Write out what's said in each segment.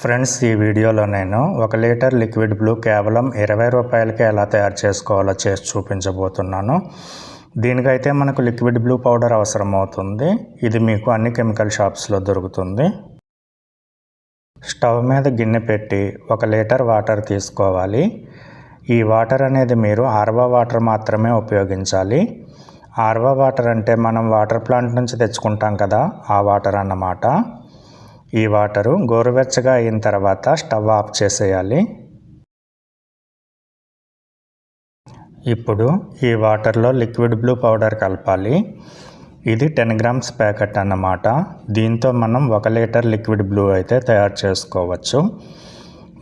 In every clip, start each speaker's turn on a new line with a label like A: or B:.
A: Friends ఈ వీడియోలో నేను ఒక లీటర్ లిక్విడ్ బ్లూ కేవలం ఇరవై రూపాయలకే ఎలా తయారు చేసుకోవాలో చేసి చూపించబోతున్నాను. దీనికైతే మనకు లిక్విడ్ బ్లూ పౌడర్ అవసరం అవుతుంది ఇది మీకు అన్ని కెమికల్ షాప్స్లో దొరుకుతుంది. స్టవ్ మీద గిన్నె పెట్టి ఒక లీటర్ వాటర్ తీసుకోవాలి. ఈ వాటర్ అనేది మీరు ఆర్వా వాటర్ మాత్రమే ఉపయోగించాలి. ఆర్వా వాటర్ అంటే మనం వాటర్ ప్లాంట్ నుంచి తెచ్చుకుంటాం కదా ఆ వాటర్ అన్నమాట. ఈ వాటరు గోరువెచ్చగా అయిన తర్వాత స్టవ్ ఆఫ్ చేసేయాలి. ఇప్పుడు ఈ వాటర్లో లిక్విడ్ బ్లూ పౌడర్ కలపాలి. ఇది టెన్ గ్రామ్స్ ప్యాకెట్ అన్నమాట. దీంతో మనం ఒక లీటర్ లిక్విడ్ బ్లూ అయితే తయారు చేసుకోవచ్చు.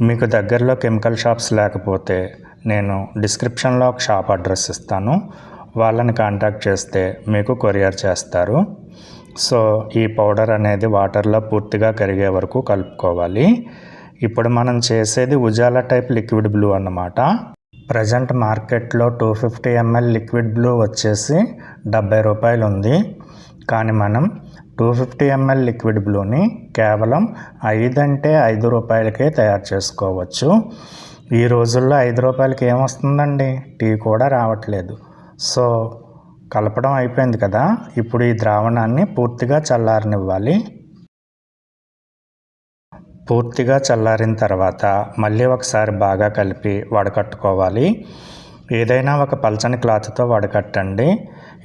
A: మీకు దగ్గరలో కెమికల్ షాప్స్ లేకపోతే నేను డిస్క్రిప్షన్లో ఒక షాప్ అడ్రస్ ఇస్తాను. వాళ్ళని కాంటాక్ట్ చేస్తే మీకు కొరియర్ చేస్తారు. సో ఈ పౌడర్ అనేది వాటర్లో పూర్తిగా కరిగే వరకు కలుపుకోవాలి. ఇప్పుడు మనం చేసేది ఉజాలా టైప్ లిక్విడ్ బ్లూ అన్నమాట. ప్రజెంట్ మార్కెట్లో two fifty ML liquid blue వచ్చేసి డెబ్బై రూపాయలు ఉంది. కానీ మనం టూ ఫిఫ్టీ ఎంఎల్ లిక్విడ్ బ్లూని కేవలం ఐదంటే ఐదు రూపాయలకే తయారు చేసుకోవచ్చు. ఈ రోజుల్లో ఐదు రూపాయలకి ఏమొస్తుందండి టీ కూడా రావట్లేదు. సో కలపడం అయిపోయింది కదా ఇప్పుడు ఈ ద్రావణాన్ని పూర్తిగా చల్లారనివ్వాలి. పూర్తిగా చల్లారిన తర్వాత మళ్ళీ ఒకసారి బాగా కలిపి వడకట్టుకోవాలి. ఏదైనా ఒక పల్చని క్లాత్తో వడకట్టండి.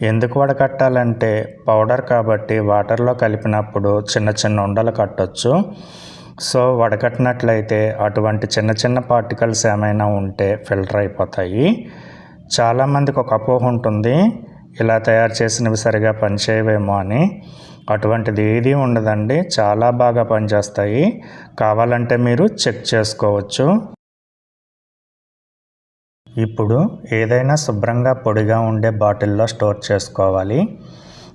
A: ఎందుకు వడకట్టాలంటే పౌడర్ కాబట్టి వాటర్లో కలిపినప్పుడు చిన్న చిన్న ఉండలు కట్టొచ్చు. సో వడకట్టినట్లయితే అటువంటి చిన్న చిన్న పార్టికల్స్ ఏమైనా ఉంటే ఫిల్టర్ అయిపోతాయి. చాలామందికి ఒక అపోహ ఉంటుంది. ఇలా తయారు చేసినవి సరిగా పనిచేయవేమో అని. అటువంటిది ఏది ఉండదండి. చాలా బాగా పనిచేస్తాయి. కావాలంటే మీరు చెక్ చేసుకోవచ్చు. ఇప్పుడు ఏదైనా శుభ్రంగా పొడిగా ఉండే బాటిల్లో స్టోర్ చేసుకోవాలి.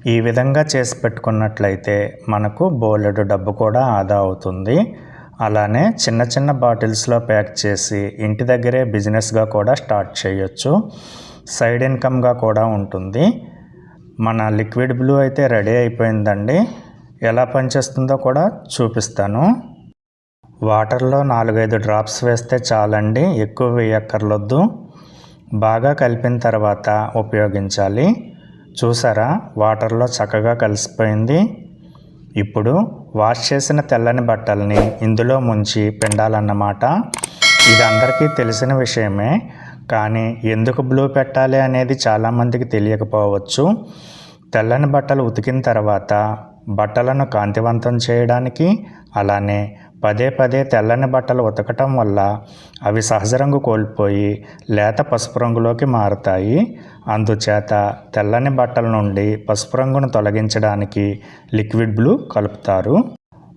A: ఈ విధంగా చేసి పెట్టుకున్నట్లయితే మనకు బోలెడు డబ్బు కూడా ఆదా అవుతుంది. అలానే చిన్న చిన్న బాటిల్స్లో ప్యాక్ చేసి ఇంటి దగ్గరే బిజినెస్గా కూడా స్టార్ట్ చేయొచ్చు. సైడ్ ఇన్కమ్గా కూడా ఉంటుంది. మన లిక్విడ్ బ్లూ అయితే రెడీ అయిపోయిందండి. ఎలా పనిచేస్తుందో కూడా చూపిస్తాను. వాటర్లో నాలుగైదు డ్రాప్స్ వేస్తే చాలండి ఎక్కువ వేయక్కర్లొద్దు. బాగా కలిపిన తర్వాత ఉపయోగించాలి. చూసారా వాటర్లో చక్కగా కలిసిపోయింది. ఇప్పుడు వాష్ చేసిన తెల్లని బట్టల్ని ఇందులో ముంచి పిండాలన్నమాట. ఇది అందరికీ తెలిసిన విషయమే. కానీ ఎందుకు బ్లూ పెట్టాలి అనేది చాలామందికి తెలియకపోవచ్చు. తెల్లని బట్టలు ఉతికిన తర్వాత బట్టలను కాంతివంతం చేయడానికి అలానే పదే పదే తెల్లని బట్టలు ఉతకటం వల్ల అవి సహజ రంగు కోల్పోయి లేత పసుపు రంగులోకి మారుతాయి. అందుచేత తెల్లని బట్టల నుండి పసుపు రంగును తొలగించడానికి లిక్విడ్ బ్లూ కలుపుతారు.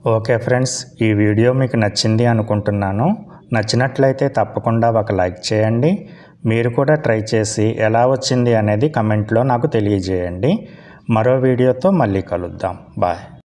A: ఓకే ఫ్రెండ్స్ ఈ వీడియో మీకు నచ్చింది అనుకుంటున్నాను. నచ్చినట్లయితే తప్పకుండా ఒక లైక్ చేయండి. మీరు కూడా ట్రై చేసి ఎలా వచ్చింది అనేది కమెంట్లో నాకు తెలియజేయండి. మరో వీడియోతో మళ్ళీ కలుద్దాం. బాయ్.